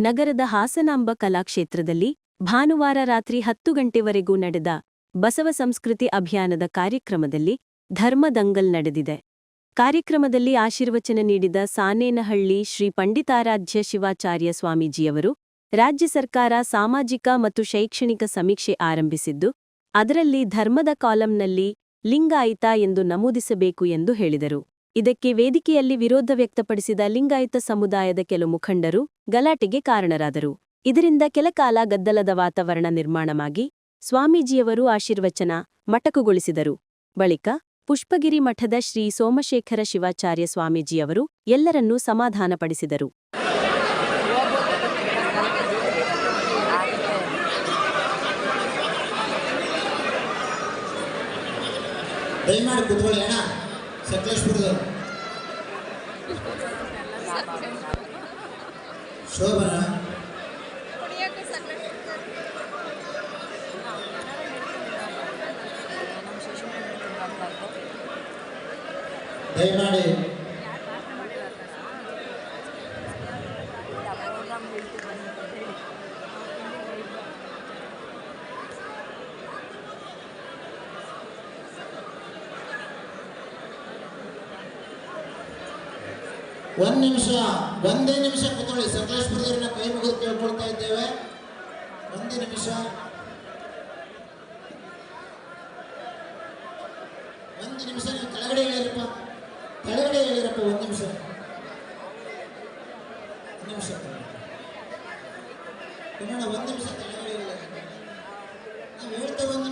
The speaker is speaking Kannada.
ನಗರದ ಹಾಸನಾಂಬ ಕಲಾಕ್ಷೇತ್ರದಲ್ಲಿ ಭಾನುವಾರ ರಾತ್ರಿ ಹತ್ತು ಗಂಟೆವರೆಗೂ ನಡೆದ ಬಸವ ಸಂಸ್ಕೃತಿ ಅಭಿಯಾನದ ಕಾರ್ಯಕ್ರಮದಲ್ಲಿ ಧರ್ಮದಂಗಲ್ ನಡೆದಿದೆ. ಕಾರ್ಯಕ್ರಮದಲ್ಲಿ ಆಶೀರ್ವಚನ ನೀಡಿದ ಸಾನೇನಹಳ್ಳಿ ಶ್ರೀ ಪಂಡಿತಾರಾಧ್ಯ ಶಿವಾಚಾರ್ಯ ಸ್ವಾಮೀಜಿಯವರು ರಾಜ್ಯ ಸರ್ಕಾರ ಸಾಮಾಜಿಕ ಮತ್ತು ಶೈಕ್ಷಣಿಕ ಸಮೀಕ್ಷೆ ಆರಂಭಿಸಿದ್ದು, ಅದರಲ್ಲಿ ಧರ್ಮದ ಕಾಲಂನಲ್ಲಿ ಲಿಂಗಾಯಿತ ಎಂದು ನಮೂದಿಸಬೇಕು ಎಂದು ಹೇಳಿದರು. ಇದಕ್ಕೆ ವೇದಿಕೆಯಲ್ಲಿ ವಿರೋಧ ವ್ಯಕ್ತಪಡಿಸಿದ ಲಿಂಗಾಯತ ಸಮುದಾಯದ ಕೆಲವು ಮುಖಂಡರು ಗಲಾಟೆಗೆ ಕಾರಣರಾದರು. ಇದರಿಂದ ಕೆಲಕಾಲ ಗದ್ದಲದ ವಾತಾವರಣ ನಿರ್ಮಾಣವಾಗಿ ಸ್ವಾಮೀಜಿಯವರು ಆಶೀರ್ವಚನ ಮಟಕುಗೊಳಿಸಿದರು. ಬಳಿಕ ಪುಷ್ಪಗಿರಿ ಮಠದ ಶ್ರೀ ಸೋಮಶೇಖರ ಶಿವಾಚಾರ್ಯ ಸ್ವಾಮೀಜಿಯವರು ಎಲ್ಲರನ್ನೂ ಸಮಾಧಾನಪಡಿಸಿದರು. ಕೂತ್ಕೊಳ್ಳಿ ಸಕಲೇಶ್ಪುರದ ಶೋಭನ ದಯಮಾಡಿ ಒಂದ್ ನಿಮಿಷ, ಒಂದೇ ನಿಮಿಷ ಕೂತ್ಕೊಳ್ಳಿ. ಸಕಲೇಶ್ಪುರದವ್ರನ್ನ ಕೈ ಮುಗಿದು ಕೇಳ್ಕೊಳ್ತಾ ಇದ್ದೇವೆ. ಒಂದೇ ನಿಮಿಷ. ಒಂದು ನಿಮಿಷ, ನೀವು ಕೆಳಗಡೆ ಹೇಳಿರಪ್ಪ ಕೆಳಗಡೆ ಹೇಳಿರಪ್ಪ ಒಂದು ನಿಮಿಷ. ಒಂದು ನಿಮಿಷ. ಒಂದು ನಿಮಿಷ ಕೆಳಗಡೆ ಹೇಳಿ ನಾವು ಹೇಳ್ತೇವೆ ಒಂದು